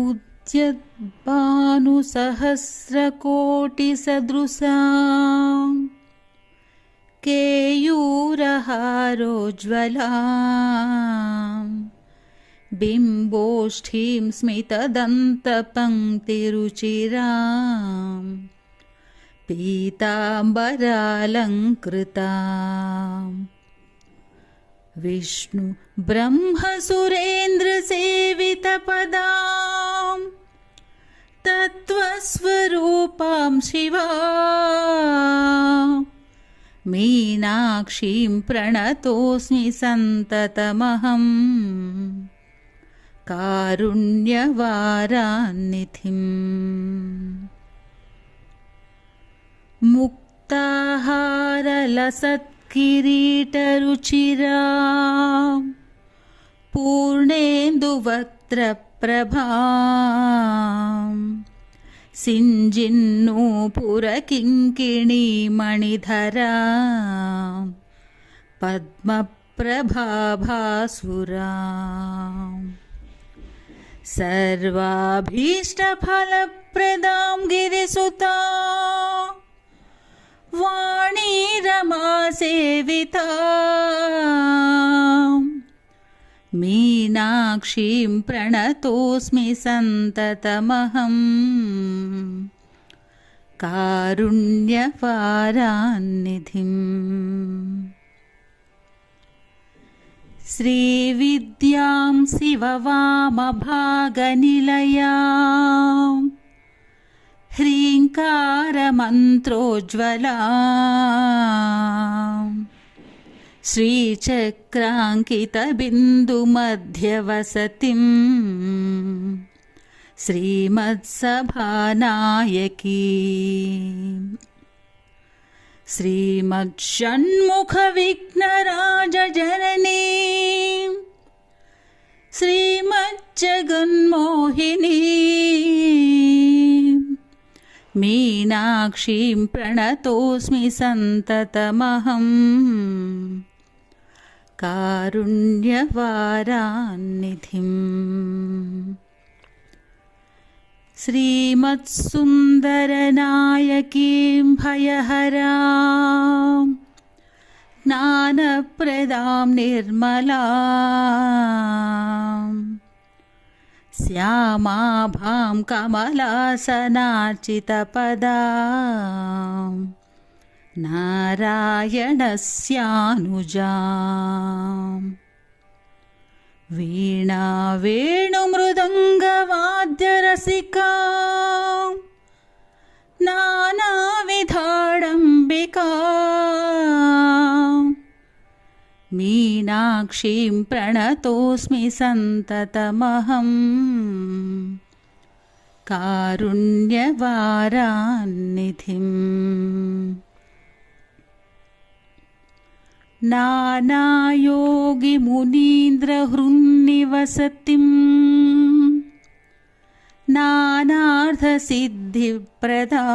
उद्यद्भानुसहस्रकोटिसदृशा केयूरहारोज्ज्वला बिम्बोष्ठीं स्मितदन्तपङ्क्तिरुचिरा पीताम्बरालङ्कृता विष्णु ब्रह्मसुरेन्द्रसेवितपदा तत्त्वस्वरूपां शिवा। मीनाक्षीं प्रणतोऽस्मि सन्ततमहम् कारुण्यवारान्निधिम् मुक्ताहारलसत्किरीटरुचिरा पूर्णेन्दुवक्त्रप्रभा सिञ्जिन्नूपुरकिङ्किणीमणिधरा पद्मप्रभाभासुरा सर्वाभीष्टफलप्रदां गिरिसुता मीनाक्षीं प्रणतोऽस्मि सन्ततमहम्। कारुण्यपारान्निधिम् श्रीविद्यां शिववामभागनिलया ह्रीङ्कारमन्त्रोज्ज्वला श्रीचक्राङ्कितबिन्दुमध्यवसतिम् श्रीमत्सभानायकी श्रीमच्छण्मुखविघ्नराजजननी श्रीमज्जगन्मोहिनी मीनाक्षीं प्रणतोऽस्मि सन्ततमहम्। कारुण्यवारान्निधिम्। श्रीमत्सुन्दरनायकीं भयहरा ज्ञानप्रदां निर्मला श्यामाभां कमलासनार्चितपदा नारायणस्यानुजा वीणा वेणुमृदङ्गवाद्यरसिका नानाविधाडम्बिका मीनाक्षीं प्रणतोऽस्मि सन्ततमहम् कारुण्यवारान्निधिम् नानायोगिमुनीन्द्रहृन्निवसतिम्। नानार्धसिद्धिप्रदा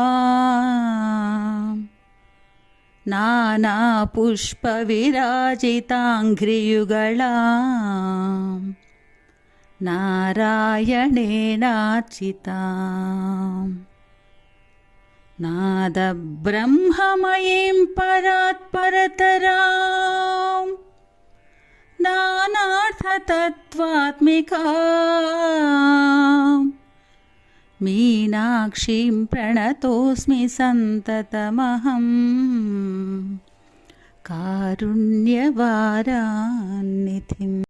नानापुष्पविराजिताङ्घ्रियुगला नारायणेनार्चिता नादब्रह्ममयीं परात्परतरा नानार्थतत्त्वात्मिका मीनाक्षीं प्रणतोऽस्मि सन्ततमहम्। कारुण्यवारान्निधिम्